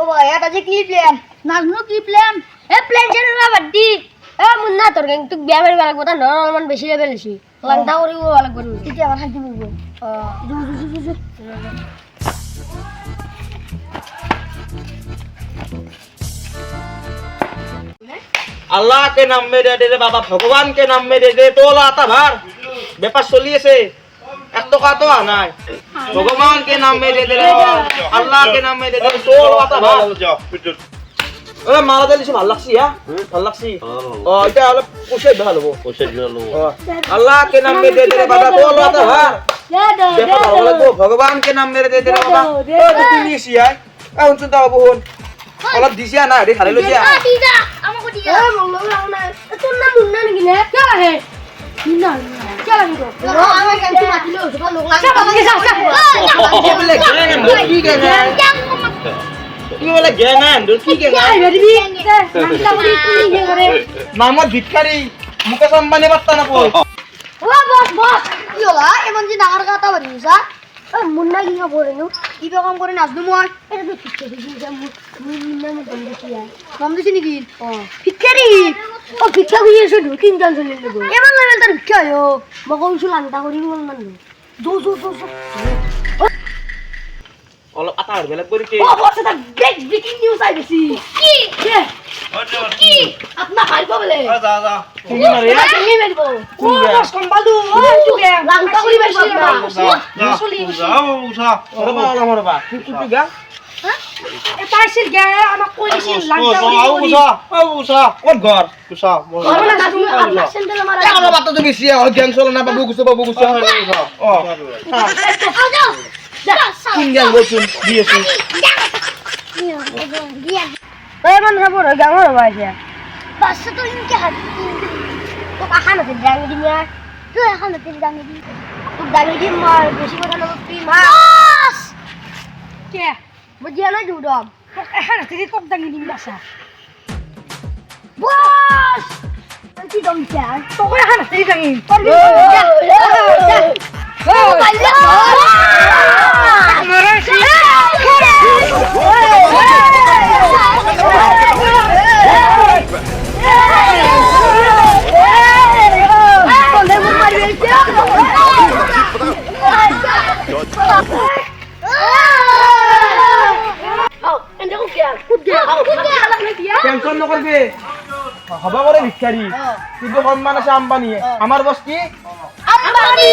ও ভাই এটা যে কি প্ল্যান নাজনু কি প্ল্যান এ প্ল্যান ছেড়ে না বাড্ডি এ, মুন্না, তোর গ্যাং তুই বিয়া বাড়ি লাগবো তা নর অলমান বেশি লেভেল বেশি লাংটা করি ও ভালো করবি আমার হাতি বলব জু জু জু জু আল্লাহ কে নাম মেরে দে বাবা ভগবান কে নাম মেরে দে, তোলা আতা ভার। ব্যাপার চলিয়েছে। এক টাকা কে নাম মেরে দে রে বাবা আল্লাহ কে নাম মেরে দে তোলা আতা ভার এ মালা দিলিস ভালো লাগছি হ্যাঁ? ভালো লাগছি ও। এটা অলপ পুষে ভালো হব ও, আল্লাহ কে নাম মেরে দে রে বাবা তোলা আতা ভার ভগবান কে নাম মেরে দে রে বাবা। ও তো তুলিয়েছি আয়। এখন চিন্তা হব হন। অলপ দিছি না রে খালি দিদা আমাকে না তোর নাম মুন্না নাকি না? কে লাগে মুন্না নামত ভিক্ষারি মুকেশ আম্বানি বার্তা না কই ও বস বস কি হলা এমন যে ডাঙর কথা বলিসা মুন্না কি খবর কি কাম করে নাচবো মই মুন্না মে বন্ধ কি আর নাম দিছি নাকি ভিক্ষারি ও ভিক্ষা করি এসে ঢুকিন জান চলে নেব এমন লেভেল তার ভিক্ষা আয়ো মগো উসু লান্তা করি বল মান দু দু দু অলপ আটাৰ বেলেগ কৰিছে ও বস এটা বিগ ব্রেকিং নিউজ আই গেছি কি কি আপনা খাইবো বলে তুমি মাৰে তুমি মেলবো কোন গা? সম্বাদু ও তুগে লান্তা করি বেশি ৰবা অলপ ৰবা কি কি গা পাইছিল গে আমাক কৈ দিছিল ক'ত ঘৰ লাংটা অলপ আটা তুমি চিয়া হয় গেং চলে না বাবু গুছে বাবু গুছে অ কোন তই ইনকে হাতি তই তোক দাঙি দিম মই বেছি কথা নকবি মাছ কে? Bagaimana dudom? Eh, tidak kok tangan ini. Bos! Nanti dong jangan. Pokoknya harus ditangin. Pergi. তোৰ নকৰবি। হ'ব কৰে ভিক্ষাৰী। কিন্তু সন্মান আছে আম্বানী আমাৰ বস্তি আম্বানি!